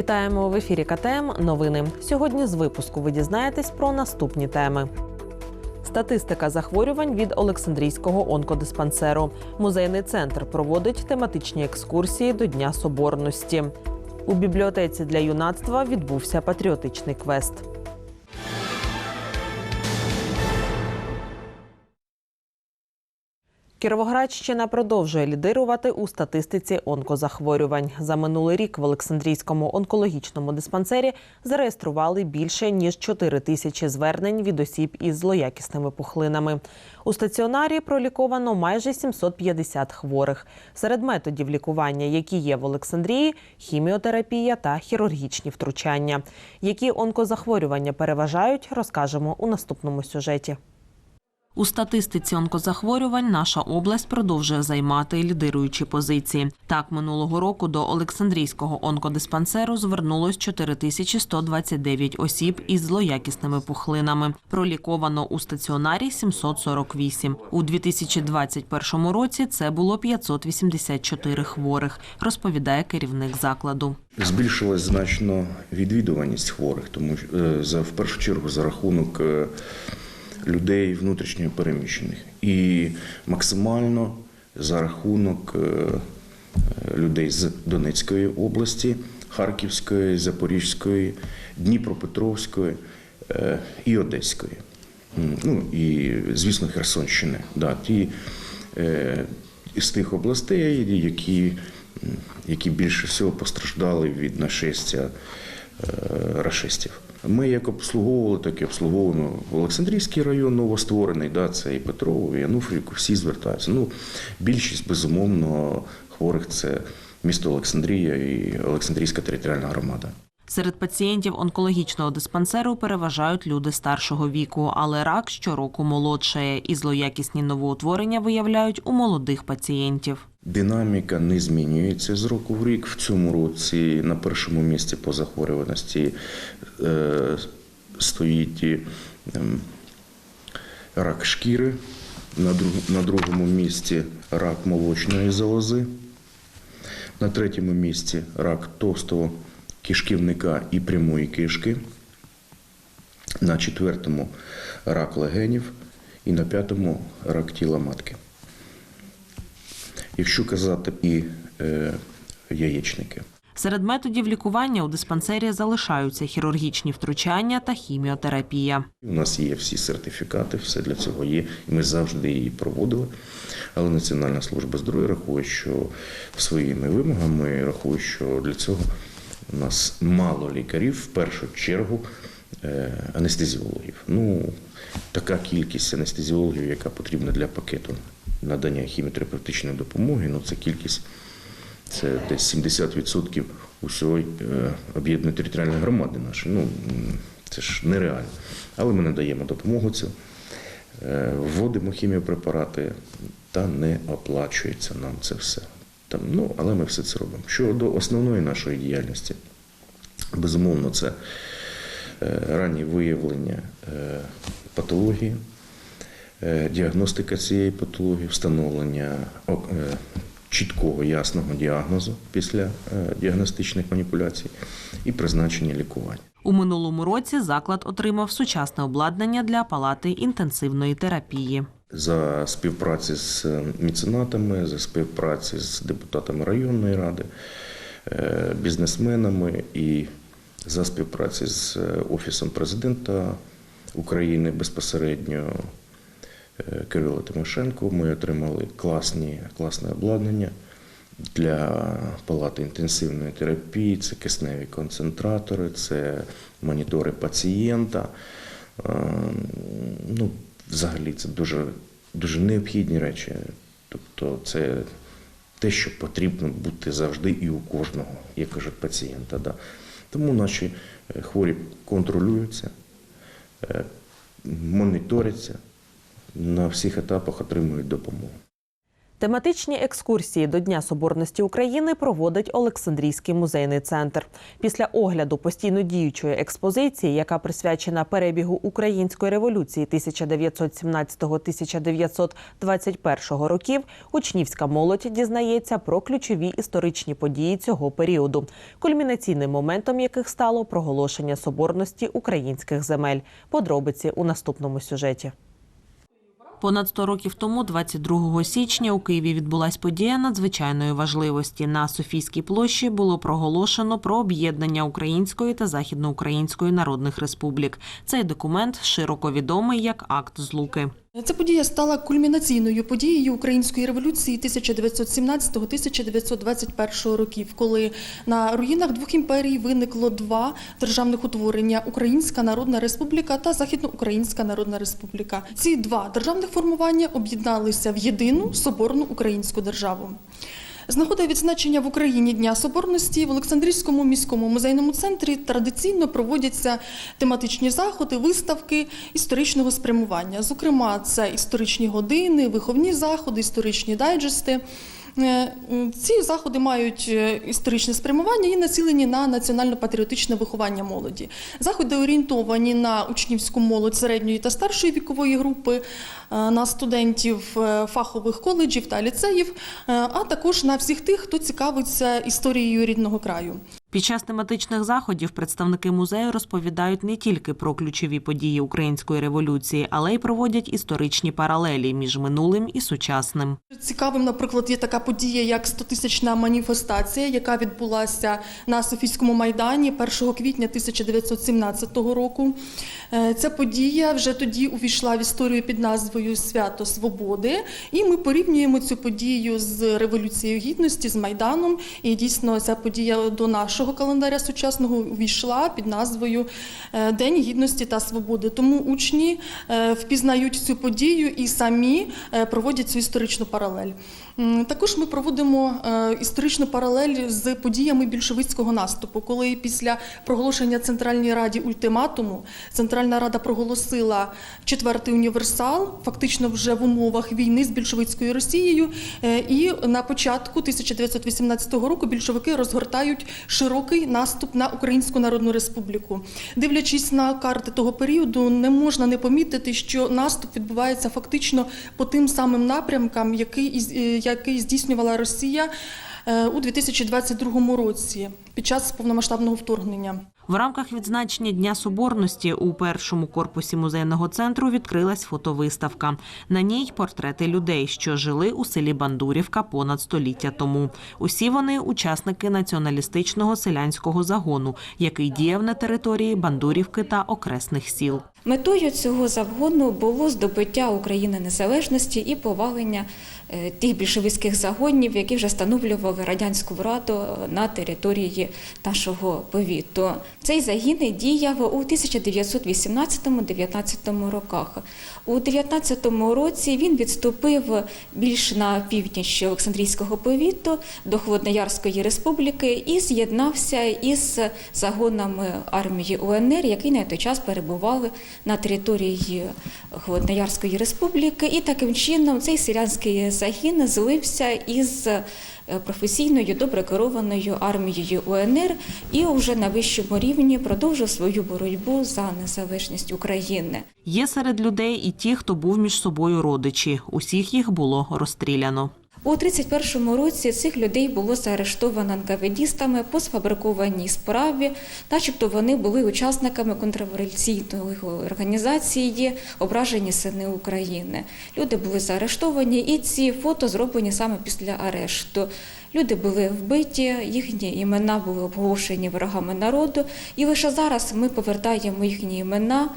Вітаємо в ефірі КТМ. Новини. Сьогодні з випуску ви дізнаєтесь про наступні теми. Статистика захворювань від Олександрійського онкодиспансеру. Музейний центр проводить тематичні екскурсії до Дня Соборності. У бібліотеці для юнацтва відбувся патріотичний квест. Кіровоградщина продовжує лідирувати у статистиці онкозахворювань. За минулий рік в Олександрійському онкологічному диспансері зареєстрували більше ніж 4 тисячі звернень від осіб із злоякісними пухлинами. У стаціонарі проліковано майже 750 хворих. Серед методів лікування, які є в Олександрії, хіміотерапія та хірургічні втручання. Які онкозахворювання переважають, розкажемо у наступному сюжеті. У статистиці онкозахворювань наша область продовжує займати лідируючі позиції. Так, минулого року до Олександрійського онкодиспансеру звернулось 4129 осіб із злоякісними пухлинами. Проліковано у стаціонарі 748. У 2021 році це було 584 хворих, розповідає керівник закладу. Збільшилась значно відвідуваність хворих, тому що, е, в першу чергу за рахунок е, людей внутрішньо переміщених і максимально за рахунок е, людей з Донецької області, Харківської, Запорізької, Дніпропетровської е, і Одеської. Ну і звісно, Херсонщини. Да, ті е, з тих областей, які, які більше всього постраждали від нашестя рашистів. Ми як обслуговували, так і обслуговуємо Олександрійський район новостворений, да, це і Петрово, і Януфрівку, всі звертаються. Ну, більшість, безумовно, хворих це місто Олександрія і Олександрійська територіальна громада. Серед пацієнтів онкологічного диспансеру переважають люди старшого віку, але рак щороку молодшає, і злоякісні новоутворення виявляють у молодих пацієнтів. Динаміка не змінюється з року в рік. В цьому році на першому місці по захворюваності стоїть і, ем, рак шкіри, на, на другому місці рак молочної залози, на третьому місці рак товстого кишківника і прямої кишки, на четвертому рак легенів і на п'ятому рак тіла матки. Якщо казати і е, яєчники. Серед методів лікування у диспансері залишаються хірургічні втручання та хіміотерапія. У нас є всі сертифікати, все для цього є, і ми завжди її проводили. Але Національна служба здоров'я рахує, що своїми вимогами рахує, що для цього у нас мало лікарів, в першу чергу е, анестезіологів. Ну, така кількість анестезіологів, яка потрібна для пакету надання хіміотерапевтичної допомоги, ну це кількість це десь 70% усього е, об'єднаної територіальної громади нашої. Ну, це ж нереально. Але ми надаємо допомогу цю, е, вводимо хіміопрепарати та не оплачується нам це все. Там, ну, але ми все це робимо. Щодо основної нашої діяльності, безумовно, це е, раннє виявлення патології, діагностика цієї патології, встановлення чіткого ясного діагнозу після е, діагностичних маніпуляцій і призначення лікування. У минулому році заклад отримав сучасне обладнання для палати інтенсивної терапії. За співпраці з меценатами, за співпраці з депутатами районної ради, е, бізнесменами і за співпраці з е, Офісом президента України безпосередньо Кирила Тимошенко ми отримали класні, класне обладнання для палати інтенсивної терапії, це кисневі концентратори, це монітори пацієнта. Е, Ну, взагалі, це дуже, дуже необхідні речі. Тобто, це те, що потрібно бути завжди і у кожного, як кажуть, пацієнта. Да. Тому наші е, хворі контролюються, е, моніторяться, на всіх етапах отримують допомогу. Тематичні екскурсії до Дня Соборності України проводить Олександрійський музейний центр. Після огляду постійно діючої експозиції, яка присвячена перебігу української революції 1917-1921 років, учнівська молодь дізнається про ключові історичні події цього періоду, кульмінаційним моментом яких стало проголошення соборності українських земель. Подробиці у наступному сюжеті. Понад 100 років тому, 22 січня, у Києві відбулась подія надзвичайної важливості. На Софійській площі було проголошено про об'єднання Української та Західноукраїнської народних республік. Цей документ широко відомий як акт злуки. Ця подія стала кульмінаційною подією української революції 1917-1921 років, коли на руїнах двох імперій виникло два державних утворення Українська Народна Республіка та Західноукраїнська Народна Республіка. Ці два державних формування об'єдналися в єдину соборну українську державу. З нагоди відзначення в Україні Дня Соборності в Олександрійському міському музейному центрі традиційно проводяться тематичні заходи, виставки історичного спрямування. Зокрема, це історичні години, виховні заходи, історичні дайджести. Е, Ці заходи мають е, історичне спрямування і націлені на національно-патріотичне виховання молоді. Заходи орієнтовані на учнівську молодь середньої та старшої вікової групи, е, на студентів е, фахових коледжів та ліцеїв, е, а також на всіх тих, хто цікавиться історією рідного краю. Під час тематичних заходів представники музею розповідають не тільки про ключові події української революції, але й проводять історичні паралелі між минулим і сучасним. Цікавим, наприклад, є така подія, як 100-тисячна маніфестація, яка відбулася на Софійському майдані 1 квітня 1917 року. Е, Ця подія вже тоді увійшла в історію під назвою Свято Свободи, і ми порівнюємо цю подію з революцією гідності, з майданом. І дійсно ця подія до нашого календаря сучасного увійшла під назвою е, День гідності та свободи. Тому учні е, впізнають цю подію і самі е, проводять цю історичну паралель. Також ми проводимо історичну паралель з подіями більшовицького наступу, коли після проголошення Центральній Раді ультиматуму Центральна Рада проголосила четвертий універсал, фактично вже в умовах війни з більшовицькою Росією. І на початку 1918 року більшовики розгортають широкий наступ на Українську Народну Республіку. Дивлячись на карти того періоду, не можна не помітити, що наступ відбувається фактично по тим самим напрямкам, який, е, який здійснювала Росія е, у 2022 році під час повномасштабного вторгнення. В рамках відзначення Дня Соборності у першому корпусі музейного центру відкрилась фотовиставка. На ній портрети людей, що жили у селі Бандурівка понад століття тому. Усі вони учасники націоналістичного селянського загону, який діяв на території Бандурівки та окресних сіл. Метою цього загону було здобуття України незалежності і повалення е, тих більшовицьких загонів, які вже встановлювали радянську владу на території нашого повіту. Цей загін діяв у 1918-19 роках. У 19 році він відступив більш на північ Олександрійського повіту до Холодноярської республіки і з'єднався із загонами армії УНР, які на той час перебували на території Холодноярської республіки. І таким чином цей селянський загін злився із е, професійною добре керованою армією УНР і вже на вищому рівні продовжив свою боротьбу за незалежність України. Є серед людей і ті, хто був між собою родичі. Усіх їх було розстріляно. У 31-му році цих людей було заарештовано НКВДістами по сфабрикованій справі, начебто вони були учасниками контрреволюційної організації Ображені сини України. Люди були заарештовані, і ці фото зроблені саме після арешту. Люди були вбиті, їхні імена були обголошені ворогами народу, і лише зараз ми повертаємо їхні імена.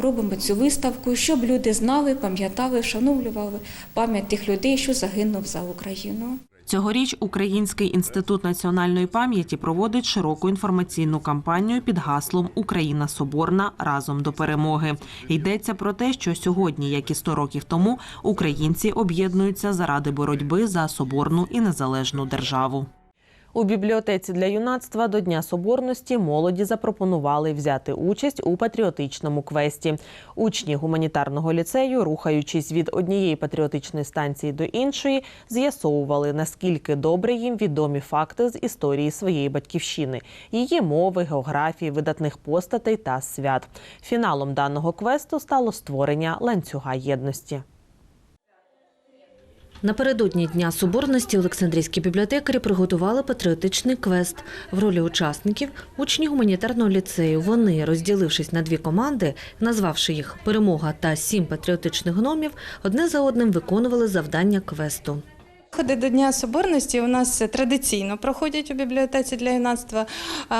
Робимо цю виставку, щоб люди знали, пам'ятали, вшановлювали пам'ять тих людей, що загинув за Україну. Цьогоріч Український інститут національної пам'яті проводить широку інформаційну кампанію під гаслом Україна Соборна разом до перемоги. Йдеться про те, що сьогодні, як і 100 років тому, українці об'єднуються заради боротьби за соборну і незалежну державу. У бібліотеці для юнацтва до Дня Соборності молоді запропонували взяти участь у патріотичному квесті. Учні гуманітарного ліцею, рухаючись від однієї патріотичної станції до іншої, з'ясовували наскільки добре їм відомі факти з історії своєї батьківщини, її мови, географії, видатних постатей та свят. Фіналом даного квесту стало створення ланцюга єдності. Напередодні Дня Соборності Олександрійські бібліотекарі приготували патріотичний квест. В ролі учасників учні гуманітарного ліцею. Вони, розділившись на дві команди, назвавши їх Перемога та сім патріотичних гномів, одне за одним виконували завдання квесту. Заходи до Дня Соборності у нас традиційно проходять у бібліотеці для юнацтва.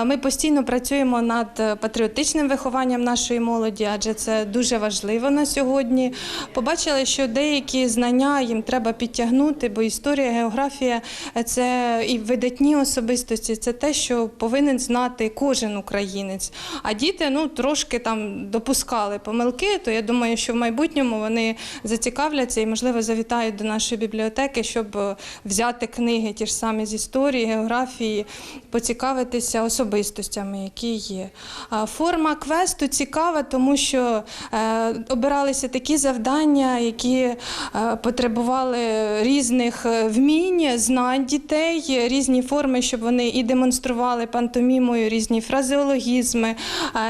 Ми постійно працюємо над патріотичним вихованням нашої молоді, адже це дуже важливо на сьогодні. Побачили, що деякі знання їм треба підтягнути, бо історія, географія це і видатні особистості, це те, що повинен знати кожен українець. А діти ну трошки там допускали помилки, то я думаю, що в майбутньому вони зацікавляться і, можливо, завітають до нашої бібліотеки, щоб взяти книги ті ж самі з історії, географії, поцікавитися особистостями, які є. Форма квесту цікава, тому що е, обиралися такі завдання, які е, потребували різних е, вмінь, знань дітей, різні форми, щоб вони і демонстрували пантомімою різні фразеологізми,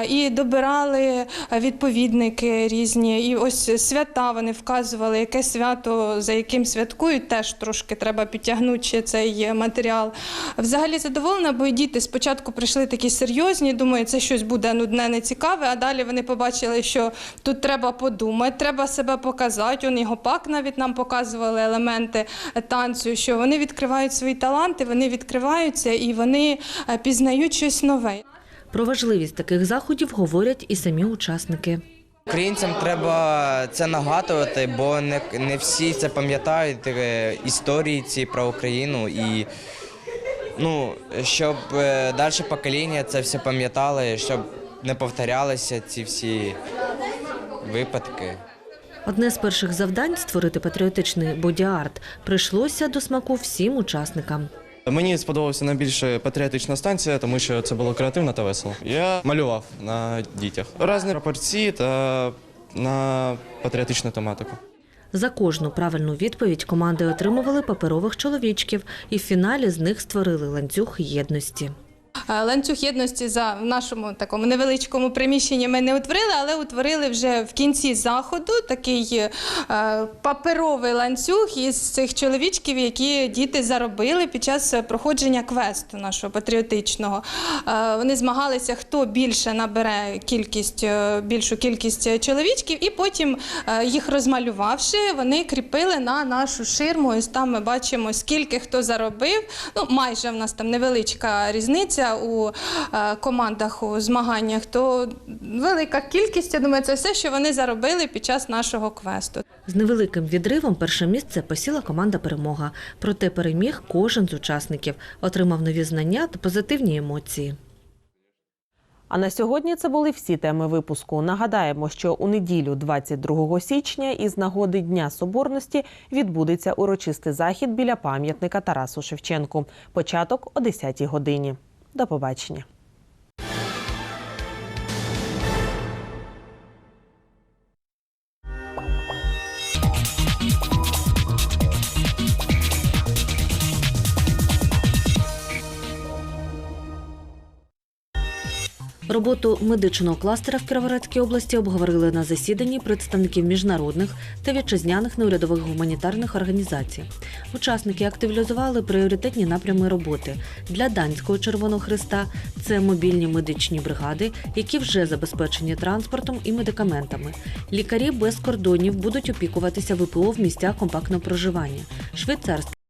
і добирали відповідники різні. І ось свята вони вказували, яке свято за яким святкують, теж трошки треба підтягнути цей матеріал. Взагалі задоволена, бо діти спочатку прийшли такі серйозні, думаю, це щось буде нудне, нецікаве, а далі вони побачили, що тут треба подумати, треба себе показати. Он його пак навіть нам показували елементи танцю, що вони відкривають свої таланти, вони відкриваються і вони е, пізнають щось нове. Про важливість таких заходів говорять і самі учасники. Українцям треба це нагадувати, бо не, не всі це пам'ятають е, історії ці про Україну і ну, щоб е, далі покоління це все пам'ятали, щоб не повторялися ці всі випадки. Одне з перших завдань створити патріотичний боді-арт прийшлося до смаку всім учасникам. Мені сподобалася найбільше патріотична станція, тому що це було креативно та весело. Я малював на дітях різні рапорці та на патріотичну тематику. За кожну правильну відповідь команди отримували паперових чоловічків, і в фіналі з них створили ланцюг єдності. Е, Ланцюг єдності за нашому такому невеличкому приміщенні ми не утворили, але утворили вже в кінці заходу такий е, паперовий ланцюг із цих чоловічків, які діти заробили під час проходження квесту нашого патріотичного. Е, вони змагалися, хто більше набере кількість, більшу кількість чоловічків, і потім їх розмалювавши, вони кріпили на нашу ширму. Ось там ми бачимо, скільки хто заробив. Ну, майже в нас там невеличка різниця у е, командах у змаганнях, то велика кількість, я думаю, це все, що вони заробили під час нашого квесту. З невеликим відривом перше місце посіла команда Перемога. Проте переміг кожен з учасників, отримав нові знання та позитивні емоції. А на сьогодні це були всі теми випуску. Нагадаємо, що у неділю, 22 січня, із нагоди Дня Соборності відбудеться урочистий захід біля пам'ятника Тарасу Шевченку. Початок о 10 годині. До побачення. Роботу медичного кластера в Кіровоградській області обговорили на засіданні представників міжнародних та вітчизняних неурядових гуманітарних організацій. Учасники активізували пріоритетні напрями роботи для данського Червоного Христа. Це мобільні медичні бригади, які вже забезпечені транспортом і медикаментами. Лікарі без кордонів будуть опікуватися ВПО в місцях компактного проживання. Швейцарські